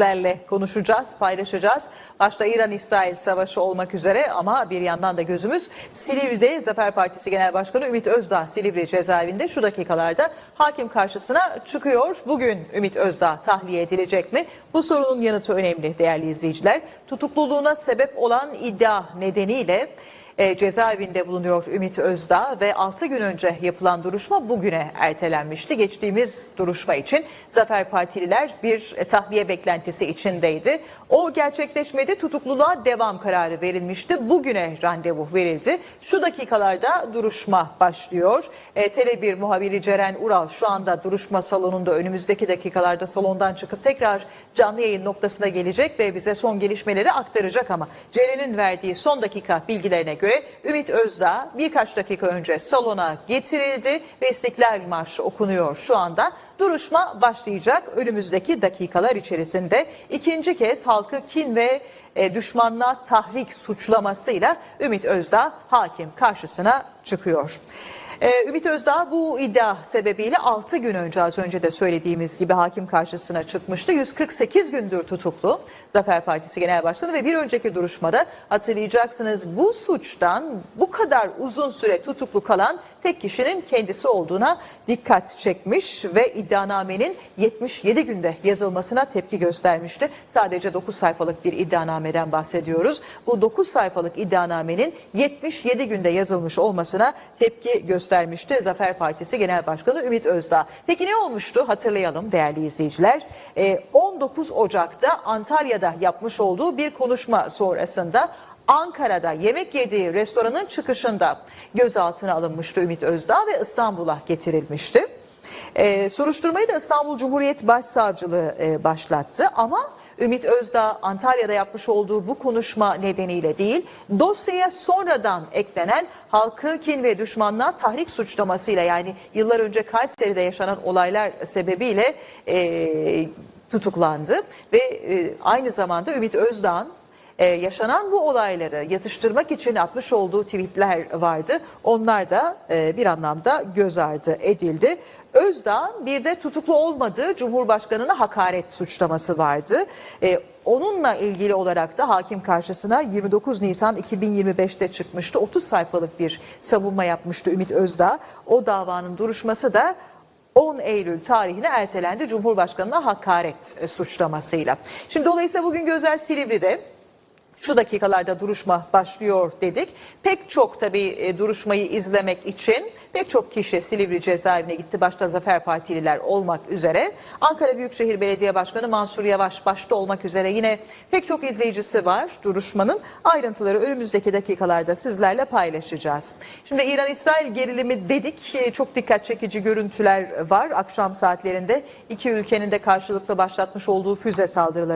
lerle konuşacağız, paylaşacağız. Başta İran-İsrail savaşı olmak üzere ama bir yandan da gözümüz Silivri'de Zafer Partisi Genel Başkanı Ümit Özdağ Silivri cezaevinde şu dakikalarda hakim karşısına çıkıyor. Bugün Ümit Özdağ tahliye edilecek mi? Bu sorunun yanıtı önemli değerli izleyiciler. Tutukluluğuna sebep olan iddia nedeniyle e, cezaevinde bulunuyor Ümit Özdağ ve 6 gün önce yapılan duruşma bugüne ertelenmişti. Geçtiğimiz duruşma için Zafer Partililer bir e, tahliye beklentisi içindeydi. O gerçekleşmedi. Tutukluluğa devam kararı verilmişti. Bugüne randevu verildi. Şu dakikalarda duruşma başlıyor. E, Tele1 muhabiri Ceren Ural şu anda duruşma salonunda önümüzdeki dakikalarda salondan çıkıp tekrar canlı yayın noktasına gelecek ve bize son gelişmeleri aktaracak ama Ceren'in verdiği son dakika bilgilerine göre Ümit Özdağ birkaç dakika önce salona getirildi ve İstiklal Marşı okunuyor şu anda. Duruşma başlayacak önümüzdeki dakikalar içerisinde ikinci kez halkı kin ve e, düşmanlığa tahrik suçlamasıyla Ümit Özdağ hakim karşısına çıkıyor. Ee, Ümit Özdağ bu iddia sebebiyle 6 gün önce az önce de söylediğimiz gibi hakim karşısına çıkmıştı. 148 gündür tutuklu Zafer Partisi Genel Başkanı ve bir önceki duruşmada hatırlayacaksınız bu suçtan bu kadar uzun süre tutuklu kalan tek kişinin kendisi olduğuna dikkat çekmiş ve iddianamenin 77 günde yazılmasına tepki göstermişti. Sadece 9 sayfalık bir iddianameden bahsediyoruz. Bu 9 sayfalık iddianamenin 77 günde yazılmış olmasına tepki göstermişti Zafer Partisi Genel Başkanı Ümit Özdağ. Peki ne olmuştu hatırlayalım değerli izleyiciler. Ee, 19 Ocak'ta Antalya'da yapmış olduğu bir konuşma sonrasında Ankara'da yemek yediği restoranın çıkışında gözaltına alınmıştı Ümit Özdağ ve İstanbul'a getirilmişti. Ee, soruşturmayı da İstanbul Cumhuriyet Başsavcılığı e, başlattı. Ama Ümit Özdağ Antalya'da yapmış olduğu bu konuşma nedeniyle değil dosyaya sonradan eklenen halkı kin ve düşmanlığa tahrik suçlamasıyla yani yıllar önce Kayseri'de yaşanan olaylar sebebiyle e, tutuklandı. Ve e, aynı zamanda Ümit Özdağ'ın ee, yaşanan bu olayları yatıştırmak için atmış olduğu tweetler vardı. Onlar da e, bir anlamda göz ardı edildi. Özdağ bir de tutuklu olmadığı Cumhurbaşkanı'na hakaret suçlaması vardı. E, onunla ilgili olarak da hakim karşısına 29 Nisan 2025'te çıkmıştı. 30 sayfalık bir savunma yapmıştı Ümit Özdağ. O davanın duruşması da 10 Eylül tarihine ertelendi Cumhurbaşkanı'na hakaret e, suçlamasıyla. Şimdi dolayısıyla bugün gözler Silivri'de şu dakikalarda duruşma başlıyor dedik. Pek çok tabii e, duruşmayı izlemek için pek çok kişi Silivri cezaevine gitti. Başta Zafer Partililer olmak üzere. Ankara Büyükşehir Belediye Başkanı Mansur Yavaş başta olmak üzere yine pek çok izleyicisi var duruşmanın. Ayrıntıları önümüzdeki dakikalarda sizlerle paylaşacağız. Şimdi İran-İsrail gerilimi dedik. E, Çok dikkat çekici görüntüler var. Akşam saatlerinde iki ülkenin de karşılıklı başlatmış olduğu füze saldırıları